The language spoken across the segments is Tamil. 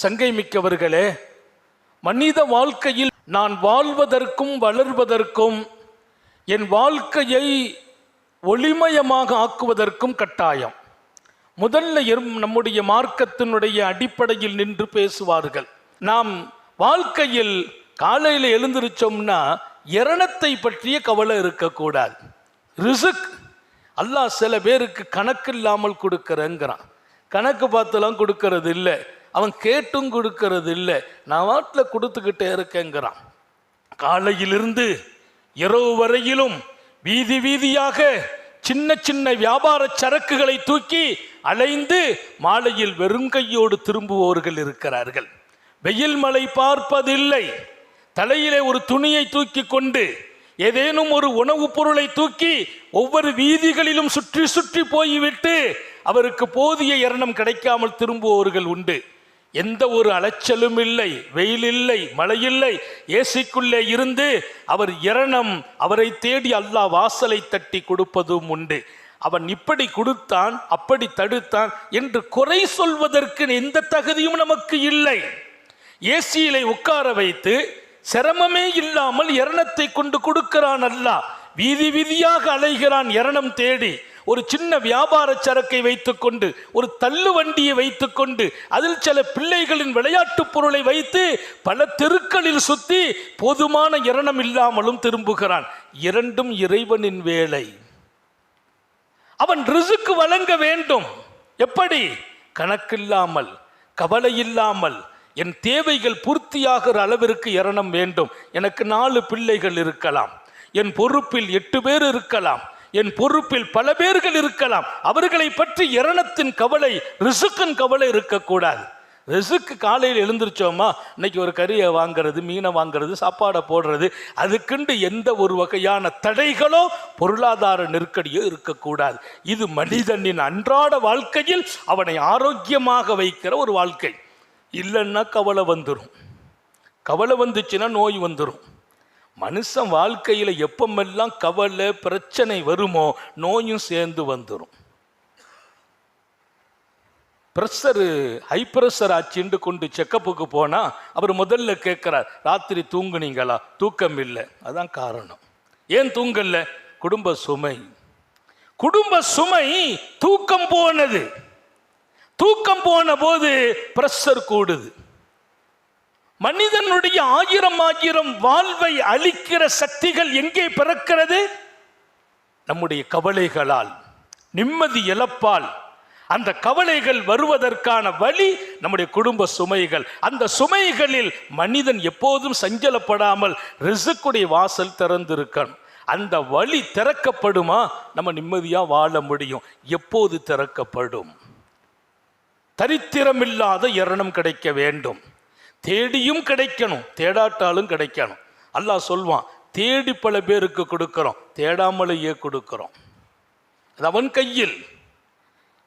சங்கை மிக்கவர்களே மனித வாழ்க்கையில் நான் வாழ்வதற்கும் வளர்வதற்கும் என் வாழ்க்கையை ஒளிமயமாக ஆக்குவதற்கும் கட்டாயம். முதல்ல எரும் நம்முடைய மார்க்கத்தினுடைய அடிப்படையில் நின்று பேசுவார்கள். நாம் வாழ்க்கையில் காலையில் எழுந்திருச்சோம்னா இரணத்தை பற்றிய கவலை இருக்கக்கூடாது. ரிசுக் அல்லாஹ் சில பேருக்கு கணக்கு இல்லாமல் கொடுக்குறேங்கிறான். கணக்கு பார்த்துலாம் கொடுக்கறது இல்லை அவன் கேட்டும் கொடுக்கறது இல்லை. நான் வாட்டில் கொடுத்துக்கிட்டே இருக்கேங்கிறான். காலையிலிருந்து இரவு வரையிலும் வீதி வீதியாக சின்ன சின்ன வியாபார சரக்குகளை தூக்கி அலைந்து மாலையில் வெறும் கையோடு திரும்புவோர்கள் இருக்கிறார்கள். வெயில் மழை பார்ப்பதில்லை. தலையிலே ஒரு துணியை தூக்கி கொண்டு ஏதேனும் ஒரு உணவுப் பொருளை தூக்கி ஒவ்வொரு வீதிகளிலும் சுற்றி சுற்றி போய்விட்டு அவருக்கு போதிய இரணம் கிடைக்காமல் திரும்புவோர்கள் உண்டு. எந்த ஒரு அலைச்சலும் இல்லை வெயில் இல்லை மழை இல்லை. ஏசிக்குள்ளே இருந்து அவர் இரணம் அவரை தேடி அல்லாஹ் வாசலை தட்டி கொடுப்பதும் உண்டு. அவன் இப்படி கொடுத்தான் அப்படி தடுத்தான் என்று குறை சொல்வதற்கு எந்த தகுதியும் நமக்கு இல்லை. ஏசியிலை உட்கார வைத்து சிரமமே இல்லாமல் இரணத்தை கொண்டு கொடுக்கிறான் அல்லா வீதி வீதியாக அலைகிறான் இரணம் தேடி. ஒரு சின்ன வியாபார சரக்கை வைத்துக்கொண்டு ஒரு தள்ளு வண்டியை வைத்துக்கொண்டு அதில் சில பிள்ளைகளின் விளையாட்டுப் பொருளை வைத்து பல தெருக்களில் சுத்தி போதுமான இரணம் இல்லாமலும் திரும்புகிறான். இரண்டும் இறைவனின் வேலை. அவன் ரிசுக்கு வழங்க வேண்டும். எப்படி? கணக்கில்லாமல் கவலை இல்லாமல் என் தேவைகள் பூர்த்தியாகிற அளவிற்கு இரணம் வேண்டும். எனக்கு நாலு பிள்ளைகள் இருக்கலாம். என் பொறுப்பில் எட்டு பேர் இருக்கலாம். என் பொறுப்பில் பல பேர்கள் இருக்கலாம். அவர்களை பற்றி இரணத்தின் கவலை ரிசுக்கின் கவலை இருக்கக்கூடாது. ரிசுக்கு காலையில் எழுந்திருச்சோமா? இன்னைக்கு ஒரு கறியை வாங்குறது மீனை வாங்குறது சாப்பாடை போடுறது அதுக்குண்டு எந்த ஒரு வகையான தடைகளோ பொருளாதார நெருக்கடியோ இருக்கக்கூடாது. இது மனிதனின் அன்றாட வாழ்க்கையில் அவனை ஆரோக்கியமாக வைக்கிற ஒரு வாழ்க்கை. இல்லைன்னா கவலை வந்துடும் கவலை வந்துச்சுன்னா நோய் வந்துடும் மனுஷன் வாழ்க்கையில் எப்பமெல்லாம் கவலை பிரச்சனை வருமோ நோயும் சேர்ந்து வந்துடும் ப்ரெஷரு ஹை ப்ரெஷர் ஆச்சுன்னு கொண்டு செக்கப்புக்கு போனால் அவர் முதல்ல கேட்குறார் ராத்திரி தூங்குனீங்களா? தூக்கம் இல்லை. அதான் காரணம். ஏன் தூங்கல? குடும்ப சுமை. குடும்ப சுமை தூக்கம் போனது. தூக்கம் போன போது ப்ரெஷர் கூடுது. மனிதனுடைய ஆயிரம் ஆயிரம் வாழ்வை அளிக்கிற சக்திகள் எங்கே பிறக்கிறது? நம்முடைய கவலைகளால் நிம்மதி இழப்பால். அந்த கவலைகள் வருவதற்கான வழி நம்முடைய குடும்ப சுமைகள். அந்த சுமைகளில் மனிதன் எப்போதும் சஞ்சலப்படாமல் ரிசுக்குடைய வாசல் திறந்திருக்கணும். அந்த வழி திறக்கப்படுமா? நம்ம நிம்மதியாக வாழ முடியும். எப்போது திறக்கப்படும்? தரித்திரமில்லாத இரணம் கிடைக்க வேண்டும். தேடியும் கிடைக்கணும் தேடாட்டாலும் கிடைக்கணும். அல்லாஹ் சொல்வான் தேடி பல பேருக்கு கொடுக்கிறோம் தேடாமலேயே கொடுக்கிறோம். அது அவன் கையில்.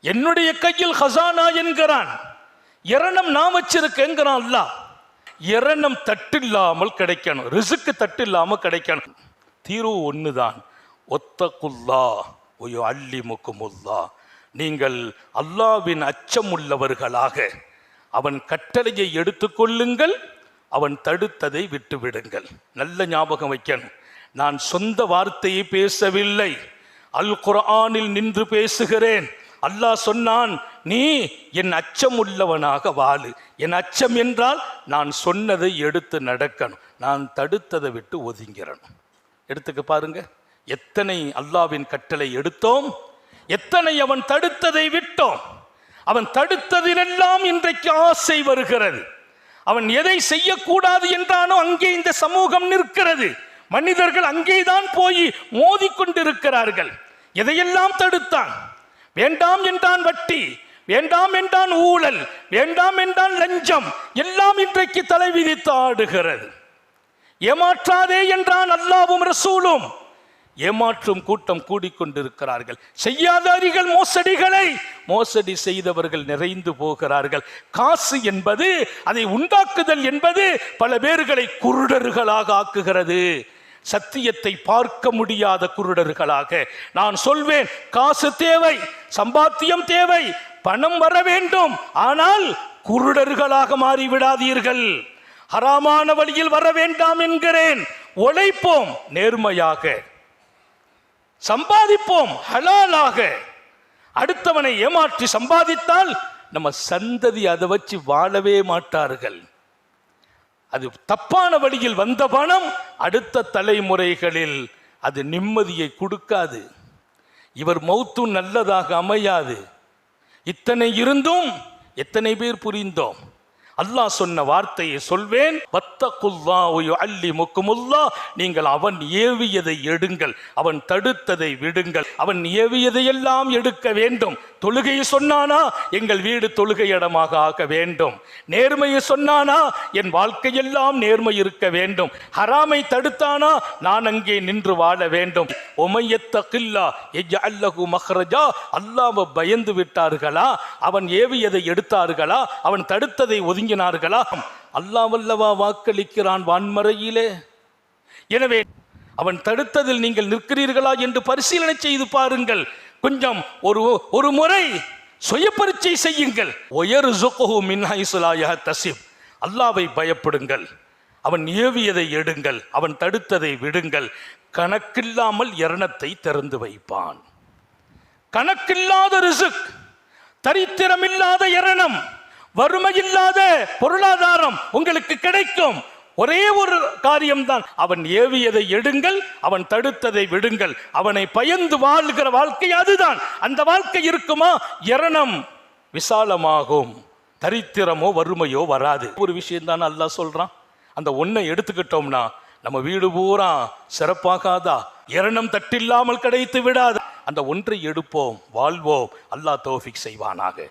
என்னுடைய கையில் ஹசானா என்கிறான். இரணம் நான் வச்சிருக்கேங்கிறான் அல்லாஹ். இரணம் தட்டில்லாமல் கிடைக்கணும் ரிசுக்கு தட்டில்லாமல் கிடைக்கணும். தீர்வு ஒண்ணுதான். ஒத்தக்குல்லா ஒயோ அள்ளி முக்குமுல்லா நீங்கள் அல்லாவின் அச்சமுள்ளவர்களாக அவன் கட்டளையை எடுத்துக்கொள்ளுங்கள் அவன் தடுத்ததை விட்டுவிடுங்கள். நல்ல ஞாபகம் வைக்கணும். நான் சொந்த வார்த்தையை பேசவில்லை. அல் குரானில் நின்று பேசுகிறேன். அல்லாஹ் சொன்னான் நீ என் அச்சம் உள்ளவனாக வாழு. என் அச்சம் என்றால் நான் சொன்னதை எடுத்து நடக்கணும். நான் தடுத்ததை விட்டு ஒதுங்கிறணும் எடுத்துக்க பாருங்க. எத்தனை அல்லாவின் கட்டளை எடுத்தோம்? எத்தனை அவன் தடுத்ததை விட்டோம்? அவன் தடுத்ததிலெல்லாம் இன்றைக்கு ஆசை வருகிறது. அவன் எதை செய்யக்கூடாது என்றானோ அங்கே இந்த சமூகம் நிற்கிறது. மனிதர்கள் அங்கேதான் போய் மோதிக்கொண்டிருக்கிறார்கள். எதையெல்லாம் தடுத்தான்? வேண்டாம் என்றான் வட்டி வேண்டாம் என்றான் ஊழல் வேண்டாம் என்றான் லஞ்சம் எல்லாம் இன்றைக்கு தலை விதித்து ஆடுகிறது. ஏமாற்றாதே என்றான் அல்லாவும் ரசூலும். ஏமாற்றும் கூட்டம் கூடிக்கொண்டிருக்கிறார்கள். செய்யாதாரிகள் மோசடிகளை. மோசடி செய்தவர்கள் நிறைந்து போகிறார்கள். காசு என்பது அதை உண்டாக்குதல் என்பது பல பேர்களை குருடர்களாக ஆக்குகிறது. சத்தியத்தை பார்க்க முடியாத குருடர்களாக. நான் சொல்வேன் காசு தேவை சம்பாத்தியம் தேவை பணம் வர வேண்டும். ஆனால் குருடர்களாக மாறிவிடாதீர்கள். ஹராமான வழியில் வர வேண்டாம் என்கிறேன். உழைப்போம் நேர்மையாக. சம்பாதிப்போம் ஹலாலாக. அடுத்தவனை ஏமாற்றி சம்பாதித்தால் நம்ம சந்ததி அதை வச்சு வாழவே மாட்டார்கள். அது தப்பான வழியில் வந்த பணம் அடுத்த தலைமுறைகளில் அது நிம்மதியை கொடுக்காது. இவர் மௌத்து நல்லதாக அமையாது. இத்தனை இருந்தும் எத்தனை பேர் புரிந்தோம்? அல்லாஹ் சொன்ன வார்த்தையை சொல்வேன். வத்தகுல்லா அல்லி முக்குமுல்லா நீங்கள் அவன் ஏவியதை எடுங்கள். அவன் தடுத்ததை விடுங்கள். அவன் ஏவியதையெல்லாம் எடுக்க வேண்டும். தொழுகையை சொன்னானா? எங்கள் வீடு தொழுகை இடமாக ஆக வேண்டும். நேர்மையை சொன்னானா? என் வாழ்க்கையெல்லாம் நேர்மை இருக்க வேண்டும். ஹராமை தடுத்தானா? நான் அங்கே நின்று வாழ வேண்டும். ஒமையத்தகில்லா எஜ் அல்லகு மஹ்ரஜா. அல்லாம பயந்து விட்டார்களா? அவன் ஏவியதை எடுத்தார்களா? அவன் தடுத்ததை ஒதுங்கி ஒதுங்கினார்களா அல்லாவல்லவா வாக்களிக்கிறான் வான்மறையிலே. எனவே அவன் தடுத்ததில் நீங்கள் நிற்கிறீர்களா என்று பரிசீலனை செய்து பாருங்கள். கொஞ்சம் ஒரு ஒரு முறை சுய பரீட்சை செய்யுங்கள் ஒயர் ஜுகுஹு மின் தசிப் அல்லாவை பயப்படுங்கள். அவன் ஏவியதை எடுங்கள். அவன் தடுத்ததை விடுங்கள். கணக்கில்லாமல் எரணத்தை திறந்து வைப்பான். கணக்கில்லாத ரிசுக் தரித்திரமில்லாத எரணம். வறுமையில்லாத பொருளாதாரம் உங்களுக்கு கிடைக்கும். ஒரே ஒரு காரியம்தான். அவன் ஏவியதை எடுங்கள் அவன் தடுத்ததை விடுங்கள். அவனை பயந்து வாழ்கிற வாழ்க்கை அதுதான். அந்த வாழ்க்கை இருக்குமா? எரணம் விசாலமாகும். தரித்திரமோ வறுமையோ வராது. ஒரு விஷயம் தான் அல்லாஹ் சொல்றான். அந்த ஒன்றை எடுத்துக்கிட்டோம்னா நம்ம வீடு பூரா சிறப்பாகாதா? எரணம் தட்டில்லாமல் கிடைத்து விடாது. அந்த ஒன்றை எடுப்போம் வாழ்வோம். அல்லாஹ் தோஃபிக் செய்வானாக.